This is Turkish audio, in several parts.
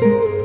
嗯。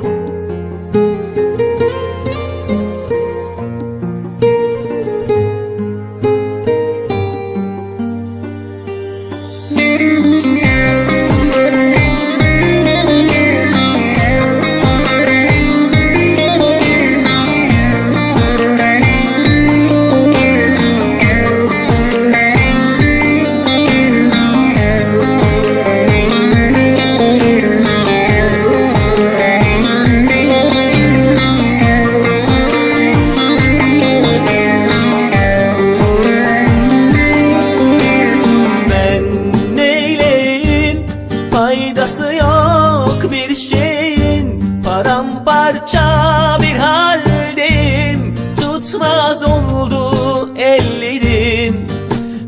dayanmaz oldu ellerim.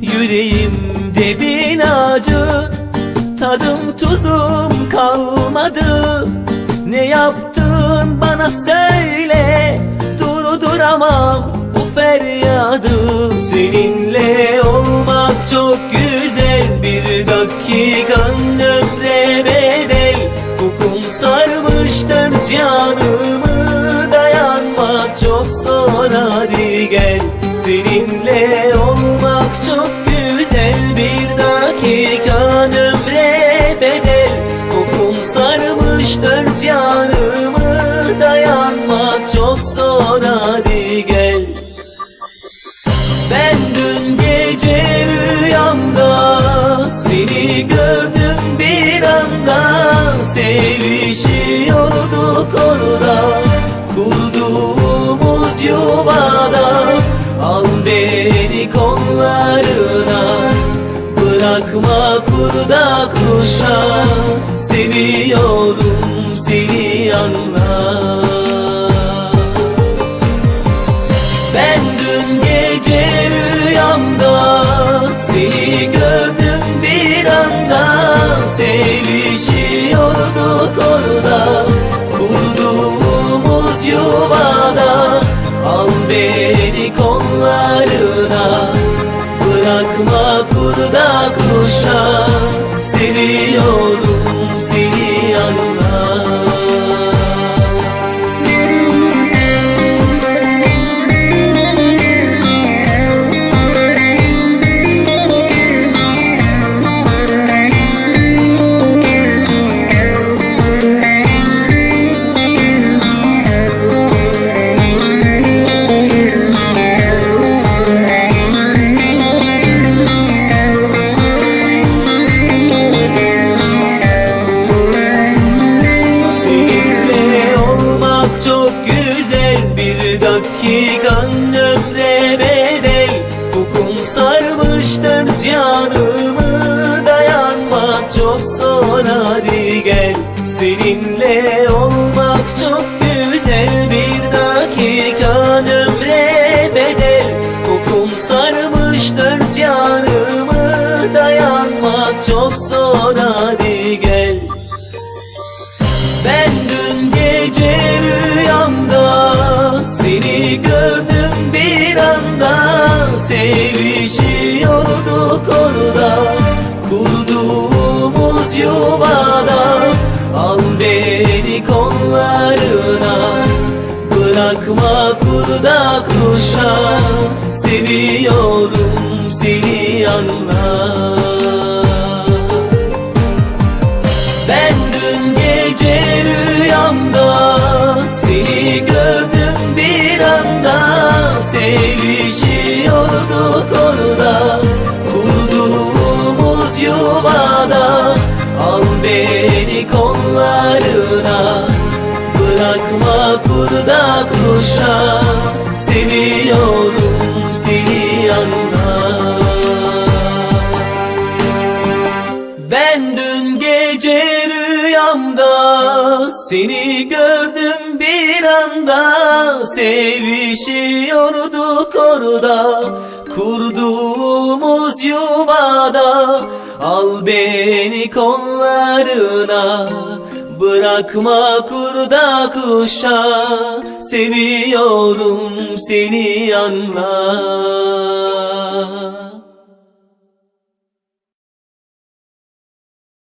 Yüreğimde bin acı Tadım tuzum kalmadı. Ne yaptın bana söyle Durduramam bu feryadı. Seninle olmak çok güzel Bir dakikan ömre bedel. Kokun sarmış dört yanı Zor hadi gel Seninle olmak çok güzel. Bir dakikan ömre bedel. Kokum sarmış dört yanımı kurda kuşa Seviyorum seni anla ben dün gece rüyamda seni gördüm bir anda. Sevişiyorduk orada kurduğumuz yuvada. Al beni kollarına bırakma kurda kuşa sarmış dört yanımı Dayanmak çok zor. Hadi gel Seninle olmak çok güzel. Bir dakikan ömre bedel. Kokum sarmış dört yanımı Dayanmak çok zor. Hadi gel. Ben Sevişiyorduk orada kurduğumuz yuvada Al beni kollarına bırakma kurda kuşa Seviyorum seni anla bırakma kurda kuşa Seviyorum seni anla ben dün gece rüyamda seni gördüm bir anda. Sevişiyorduk orada kurduğumuz yuvada. Al beni kollarına Bırakma kurda kuşa Seviyorum seni anla